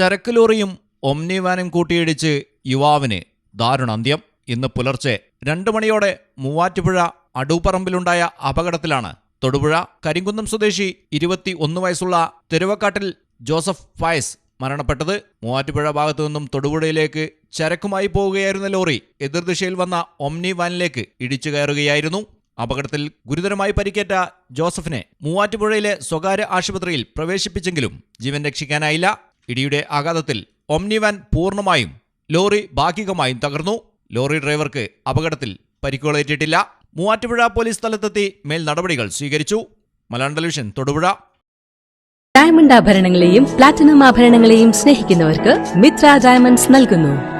ചരക്ക് ലോറിയും ഒംനിവാനും കൂട്ടിയിടിച്ച് യുവാവിന് ദാരുണാന്ത്യം. ഇന്ന് പുലർച്ചെ രണ്ടു മണിയോടെ മൂവാറ്റുപുഴ അടൂപ്പറമ്പിലുണ്ടായ അപകടത്തിലാണ് തൊടുപുഴ കരിങ്കുന്നം സ്വദേശി ഇരുപത്തി ഒന്ന് വയസ്സുള്ള തെരുവക്കാട്ടിൽ ജോസഫ് ഫയസ് മരണപ്പെട്ടത്. മൂവാറ്റുപുഴ ഭാഗത്തു നിന്നും തൊടുപുഴയിലേക്ക് ചരക്കുമായി പോവുകയായിരുന്ന ലോറി എതിർദിശയിൽ വന്ന ഒംനി വാനിലേക്ക് ഇടിച്ചു കയറുകയായിരുന്നു. അപകടത്തിൽ ഗുരുതരമായി പരിക്കേറ്റ ജോസഫിനെ മൂവാറ്റുപുഴയിലെ സ്വകാര്യ ആശുപത്രിയിൽ പ്രവേശിപ്പിച്ചെങ്കിലും ജീവൻ രക്ഷിക്കാനായില്ല. ഇടിയുടെ ആഘാതത്തിൽ ഒംനിവാൻ പൂർണമായും ലോറി ഭാഗികമായും തകർന്നു. ലോറി ഡ്രൈവർക്ക് അപകടത്തിൽ പരിക്കുകളേറ്റിട്ടില്ല. മൂവാറ്റുപുഴ പോലീസ് സ്ഥലത്തെത്തി മേൽ നടപടികൾ സ്വീകരിച്ചു. മലയാളം ടെലിവിഷൻ തൊടുപുഴ. ഡയമണ്ട് ആഭരണങ്ങളെയും പ്ലാറ്റിനം ആഭരണങ്ങളെയും സ്നേഹിക്കുന്നവർക്ക് മിത്ര ഡയമണ്ട്സ് നൽകുന്നു.